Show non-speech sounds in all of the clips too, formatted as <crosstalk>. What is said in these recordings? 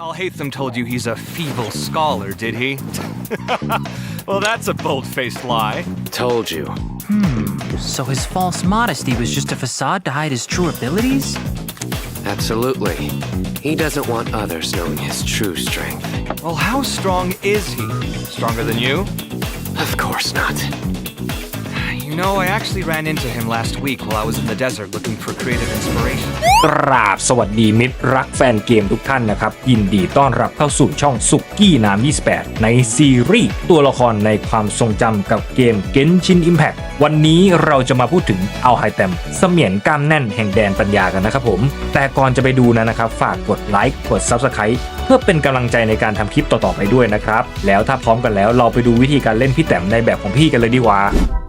Al Haytham told you he's a feeble scholar, did he? <laughs> well, that's a bold faced lie. Told you. Hmm, So his false modesty was just a facade to hide his true abilities? Absolutely. He doesn't want others knowing his true strength. Well, how strong is he? Stronger than you? Of course not. You know, I actually ran into him last week while I was in the desert looking for creative inspiration. กราบสวัสดีมิตรรักแฟนเกมทุกท่านนะครับ ยินดีต้อนรับเข้าสู่ช่องสุกี้นาม28 ในซีรีส์ตัวละครในความทรงจำกับเกม Genshin Impact วันนี้เราจะมาพูดถึงเอาไฮแตมเสมียนกล้ามแน่นแห่งแดนปัญญากันนะครับผม แต่ก่อนจะไปดูนะนะครับ ฝากกดไลค์กด Subscribe เพื่อเป็นกำลังใจในการทำคลิปต่อๆไปด้วยนะครับ แล้วถ้าพร้อมกันแล้วเราไปดูวิธีการเล่นพี่แต้มในแบบของพี่กันเลยดีกว่า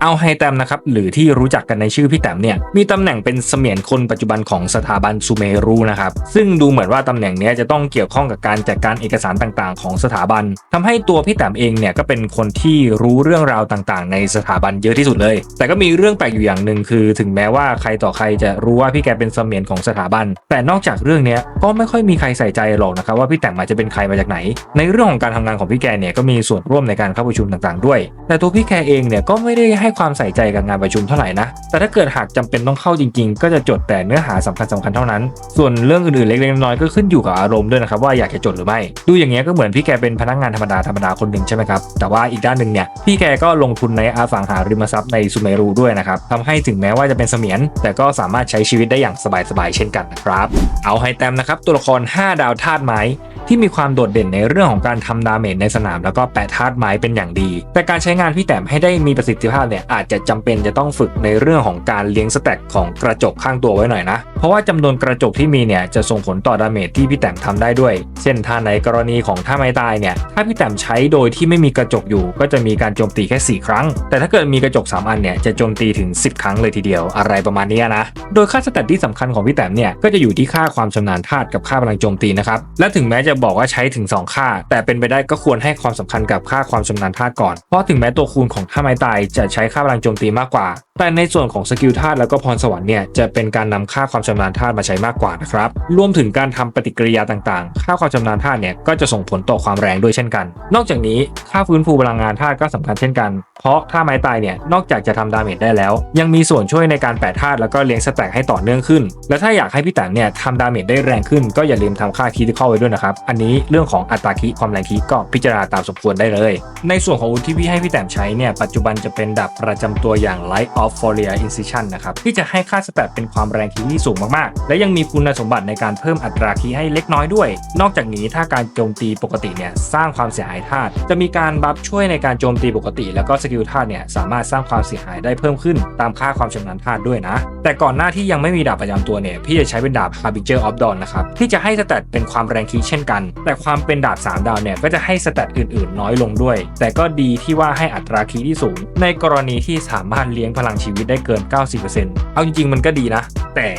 เอาไฮแตมนะครับหรือที่รู้จักกันในชื่อพี่แต้มเนี่ยมีตำแหน่งเป็นเสมียนคนปัจจุบันของสถาบันซูเมรุนะครับซึ่งดูเหมือนว่าตำแหน่งนี้จะต้องเกี่ยวข้องกับการจัดการเอกสารต่างๆ ของสถาบันทำให้ตัวพี่แต้มเองเนี่ยก็เป็นคนที่รู้เรื่องราวต่างๆ ในสถาบันเยอะที่สุดเลย แต่ก็มีเรื่องแปลกอยู่อย่างหนึ่งคือ ถึงแม้ว่าใครต่อใครจะรู้ว่าพี่แกเป็นเสมียนของสถาบัน แต่นอกจากเรื่องนี้ก็ไม่ค่อยมีใครใส่ใจหรอกนะครับว่าพี่แต้มอาจจะเป็นใครมาจากไหน ในเรื่องของการทำงานของพี่แกเนี่ยก็มีส่วนร่วมในการเข้าประชุมต่างๆด้วย แต่ตัวพี่แกเองเนี่ยก็ไม่ได้ให้ความใส่ใจกับงานประชุมเท่าไหร่นะ แต่ถ้าเกิดหากจำเป็นต้องเข้าจริง ๆ ก็จะจดแต่เนื้อหาสำคัญสคัญๆเท่านั้น ส่วนเรื่องอื่นๆเล็กๆน้อยๆก็ขึ้นอยู่กับอารมณ์ด้วยนะครับว่าอยากจะจดหรือไม่ ดูอย่างเงี้ยก็เหมือนพี่แกเป็นพนักงานธรรมดาธรรมดาคนหนึ่งใช่ไหมครับ แต่ว่าอีกด้านหนึ่งเนี่ยพี่แกก็ลงทุนในอสังหาริมทรัพย์ในซูเมรุด้วยนะครับทำให้ถึงแม้ว่าจะเป็นเสมียน แต่ก็สามารถใช้ชีวิตได้อย่างสบายๆเช่นกันนะครับ เอาไฮแตมนะครับตัวละคร 5 ดาวธาตุไม้ที่มีความโดดเด่นในเรื่องของการทำดาเมจในสนาม แล้วก็แปะธาตุไม้เป็นอย่างดี แต่การใช้งานพี่แต้มให้ได้มีประสิทธิภาพเนี่ยอาจจะจำเป็นจะต้องฝึกในเรื่องของการเลี้ยงสแต็กของกระจกข้างตัวไว้หน่อยนะ เพราะว่าจำนวนกระจกที่มีเนี่ยจะส่งผลต่อดาเมจที่พี่แต้มทำได้ด้วย เช่นถ้าในกรณีของท่าไม้ตายเนี่ยถ้าพี่แต้มใช้โดยที่ไม่มีกระจกอยู่ ก็จะมีการโจมตีแค่ 4 ครั้ง แต่ถ้าเกิดมีกระจก 3 อันเนี่ยจะโจมตีถึง 10 ครั้งเลยทีเดียวอะไรประมาณนี้นะ โดยค่าสแตทที่สำคัญของพี่แต้มเนี่ยก็จะอยู่ที่ค่าความชำนาญธาตุกับค่าพลังโจมตีนะครับและถึงแม้จะบอกว่าใช้ถึง 2 ค่า แต่เป็นไปได้ก็ควรให้ความสำคัญกับค่าความชำนาญธาตุก่อน เพราะถึงแม้ตัวคูณของท่าไม้ตายจะใช้ค่าพลังโจมตีมากกว่า แต่ในส่วนของสกิลธาตุแล้วก็พรสวรรค์เนี่ยจะเป็นการนำค่าความชำนาญธาตุมาใช้มากกว่านะครับ รวมถึงการทำปฏิกิริยาต่างๆ ค่าความชำนาญธาตุเนี่ยก็จะส่งผลต่อความแรงด้วยเช่นกัน นอกจากนี้ค่าฟื้นฟูพลังงานธาตุก็สำคัญเช่นกัน เพราะท่าไม้ตายเนี่ยนอกจากจะทำดาเมจได้แล้ว ยังมีส่วนช่วยในการแปะธาตุแล้วก็เลี้ยงสแต็กให้ต่อเนื่องขึ้น และถ้าอยากให้พี่แต้มเนี่ยทำดาเมจได้แรงขึ้นก็อย่าลืมทำค่าคีที่เข้าไว้ด้วยนะครับอันนี้เรื่องของอัตราคีความแรงคีก็พิจารณาตามสมควรได้เลย ในส่วนของอาวุธที่พี่ให้พี่แต้มใช้เนี่ยปัจจุบันจะเป็นดาบประจำตัวอย่าง Light of Folia Incision นะครับที่จะให้ค่าสแตทเป็นความแรงคีที่สูงมากๆ และยังมีคุณสมบัติในการเพิ่มอัตราคีให้เล็กน้อยด้วย นอกจากนี้ถ้าการโจมตีปกติเนี่ยสร้างความเสียหายธาตุจะมีการบัฟช่วยในการโจมตีปกติ แล้วก็สกิลธาตุเนี่ยสามารถสร้างความเสียหายได้เพิ่มขึ้น ตามค่าความชำนาญธาตุด้วยนะ แต่ก่อนหน้าที่ยังไม่มีดาบประจำตัวเนี่ยพี่จะใช้เป็นดาบ Harbinger of Dawn นะครับที่จะให้สแตทเป็นความแรงคีเช่นกัน แต่ความเป็นดาบ 3 ดาวเนี่ยก็จะให้สแตทอื่นๆ น้อยลงด้วย แต่ก็ดีที่ว่าให้อัตราคีที่สูง ในกรณีที่สามารถเลี้ยงพลังชีวิตได้เกิน 90%เอาจริงๆมันก็ดีนะ แต่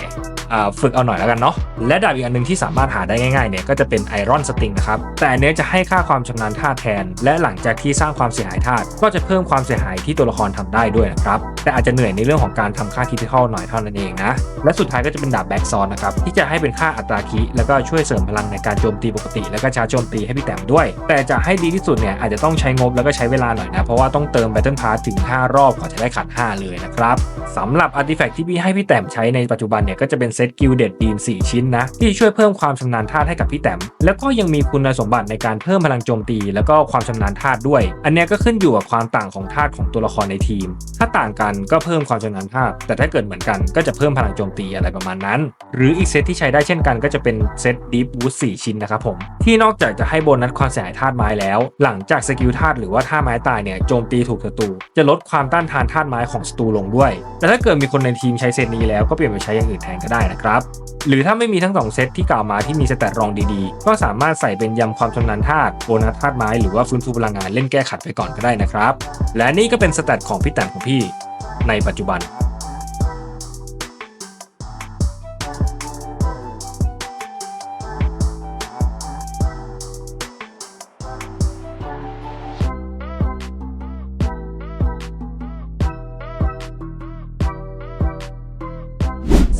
ฝึกเอาหน่อยแล้วกันเนาะและดาบอีกอันหนึงที่สามารถหาได้ง่ายๆเนี่ยก็จะเป็นไอรอนสติงนะครับแต่เนี้ยจะให้ค่าความชำนาญธาตุแทน และหลังจากที่สร้างความเสียหายธาตุก็จะเพิ่มความเสียหายที่ตัวละครทำได้ด้วยนะครับแต่อาจจะเหนื่อยในเรื่องของการทำค่าคิดที่เข้าหน่อยเท่านั้นเองนะและสุดท้ายก็จะเป็นดาบแบ็กซอนนะครับที่จะให้เป็นค่าอัตราคิแล้วก็ช่วยเสริมพลังในการโจมตีปกติ แล้วก็ชาร์จโจมตีให้พี่แต้มด้วย แต่จะให้ดีที่สุดเนี่ยอาจจะต้องใช้งบแล้วก็ใช้เวลาหน่อยนะเพราะว่าต้องเติมแบตเทิลพาร์ถึง 5 รอบกว่าจะได้ขัด 5 เลยนะครับ สำหรับอาร์ติแฟกต์ที่พี่ให้พี่แต้มใช้ในปัจจุบันเนี่ยก็จะเป็นเซตกิลเด็ดดีน4ชิ้นนะ ที่ช่วยเพิ่มความชำนาญธาตุให้กับพี่แต้มแล้วก็ยังมีคุณสมบัติในการเพิ่มพลังโจมตี แล้วก็ความชำนาญธาตุด้วย อันนี้ก็ขึ้นอยู่กับความต่างของธาตุของตัวละครในทีม ถ้าต่างกันก็เพิ่มความชำนาญธาตุแต่ถ้าเกิดเหมือนกันก็จะเพิ่มพลังโจมตีอะไรประมาณนั้น หรืออีกเซตที่ใช้ได้เช่นกันก็จะเป็นเซตดีฟวูด4ชิ้นนะครับผมที่นอกจากจะให้โบนัสความเสียหายธาตุไม้แล้ว หลังจากสกิลธาตุหรือว่าท่าไม้ตายเนี่ยโจมตีถูกศัตรูจะลดความต้านทานธาตุไม้ของศัตรูลงด้วย แต่แต่ถ้าเกิดมีคนในทีมใช้เซตนี้แล้วก็เปลี่ยนไปใช้อย่างอื่นแทนก็ได้นะครับ หรือถ้าไม่มีทั้งสองเซตที่กล่าวมาที่มีสแตทรองดีๆ ก็สามารถใส่เป็นยำความชำนาญธาตุโบนัสธาตุไม้หรือว่าฟื้นฟูพลังงานเล่นแก้ขัดไปก่อนก็ได้นะครับ และนี่ก็เป็นสแตทของพี่แต้มของพี่ในปัจจุบัน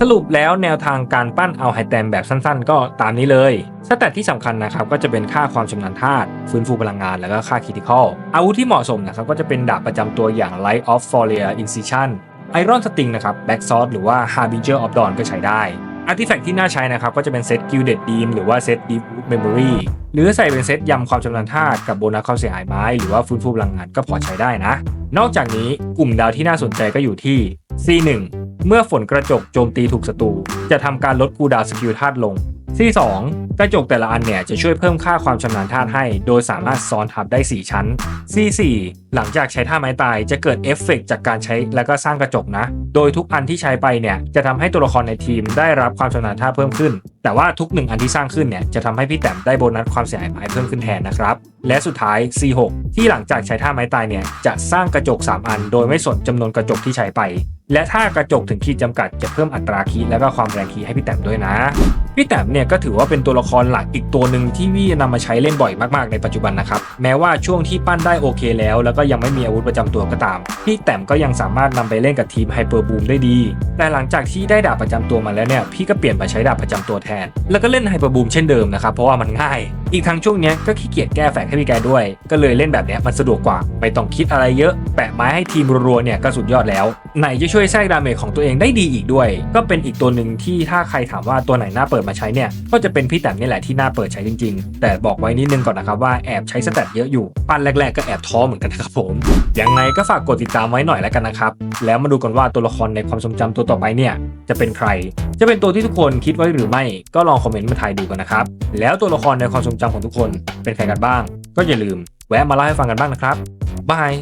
สรุปแล้วแนวทางการปั้นเอาไฮแตมแบบสั้นๆ ก็ตามนี้เลยสแตทที่สำคัญนะครับก็จะเป็นค่าความชำนาญธาตุฟื้นฟูพลังงานแล้วก็ค่าค r ิ t คอลอาวุธที่เหมาะสมนะครับก็จะเป็นดาบประจำตัวอย่าง Light of f o r i a Incision Iron Sting นะครับ Back Sword หรือว่า Harbinger of Dawn ก็ใช้ได้อาร์ติแฟกต์ที่น่าใช้นะครับก็จะเป็นเซต Gilded Beam หรือว่าเซต Deep Root Memory หรือใส่เป็นเซตยำความชำนาญธาตุกับโบนัสความเสียหายไม้ หรือว่าฟื้นฟูพลังงานก็พอใช้ได้นะ นอกจากนี้กลุ่มดาวที่น่าสนใจก็อยู่ที่ C1 เมื่อฝนกระจกโจมตีถูกศัตรูจะทำการลดคูดาวสกิลธาตุลงที่2 กระจกแต่ละอันเนี่ยจะช่วยเพิ่มค่าความชำนาญธาตุให้ โดยสามารถซ้อนทับได้ 4 ชั้น C4 หลังจากใช้ท่าไม้ตายจะเกิดเอฟเฟกต์จากการใช้แล้วก็สร้างกระจกนะ โดยทุกอันที่ใช้ไปเนี่ยจะทำให้ตัวละครในทีมได้รับความชำนาญท่าเพิ่มขึ้น แต่ว่าทุกหนึ่งอันที่สร้างขึ้นเนี่ยจะทำให้พี่แต้มได้โบนัสความเสียหายเพิ่มขึ้นแทนนะครับ และสุดท้าย C6 ที่หลังจากใช้ท่าไม้ตายเนี่ยจะสร้างกระจก 3 อัน โดยไม่สนจำนวนกระจกที่ใช้ไปและถ้ากระจกถึงขีดจำกัดจะเพิ่มอัตราคีและก็ความแรงคีให้พี่แต้มด้วยนะ พี่แต้มเนี่ยก็ถือว่าเป็นตัวละครหลักอีกตัวหนึ่งที่วี่นำมาใช้เล่นบ่อยมากๆในปัจจุบันนะครับ แม้ว่าช่วงที่ปั้นได้โอเคแล้ว แล้วก็ยังไม่มีอาวุธประจำตัวก็ตาม พี่แต้มก็ยังสามารถนำไปเล่นกับทีมไฮเปอร์บูมได้ดี แต่หลังจากที่ได้ดาบประจำตัวมาแล้วเนี่ย พี่ก็เปลี่ยนมาใช้ดาบประจำตัวแทน แล้วก็เล่นไฮเปอร์บูมเช่นเดิมนะครับ เพราะว่ามันง่ายอีกทั้งช่วงนี้ก็ขี้เกียจแก้แฝงให้พี่แกด้วย ก็เลยเล่นแบบนี้มันสะดวกกว่า ไม่ต้องคิดอะไรเยอะ แปะไม้ให้ทีมรัวๆเนี่ยก็สุดยอดแล้ว ไหนจะช่วยแทรกดาเมจของตัวเองได้ดีอีกด้วย ก็เป็นอีกตัวหนึ่งที่ถ้าใครถามว่าตัวไหนน่าเปิดมาใช้เนี่ยก็จะเป็นพี่แต้มนี่แหละที่น่าเปิดใช้จริง ๆ แต่บอกไว้นิดนึงก่อนนะครับว่าแอบใช้สแตทเยอะอยู่ปั้นแรก ๆ ก็แอบท้อเหมือนกันนะครับผมยังไงก็ฝากกดติดตามไว้หน่อยแล้วกันนะครับแล้วมาดูกันว่าตัวละครในความทรงจำตัวต่อไปเนี่ยจะเป็นใคร จะเป็นตัวที่ทุกคนคิดไว้หรือไม่ ก็ลองคอมเมนต์มาทายดูกันนะครับแล้วตัวละครในความทรงจำของทุกคนเป็นใครกันบ้าง ก็อย่าลืมแวะมาเล่าให้ฟังกันบ้างนะครับบาย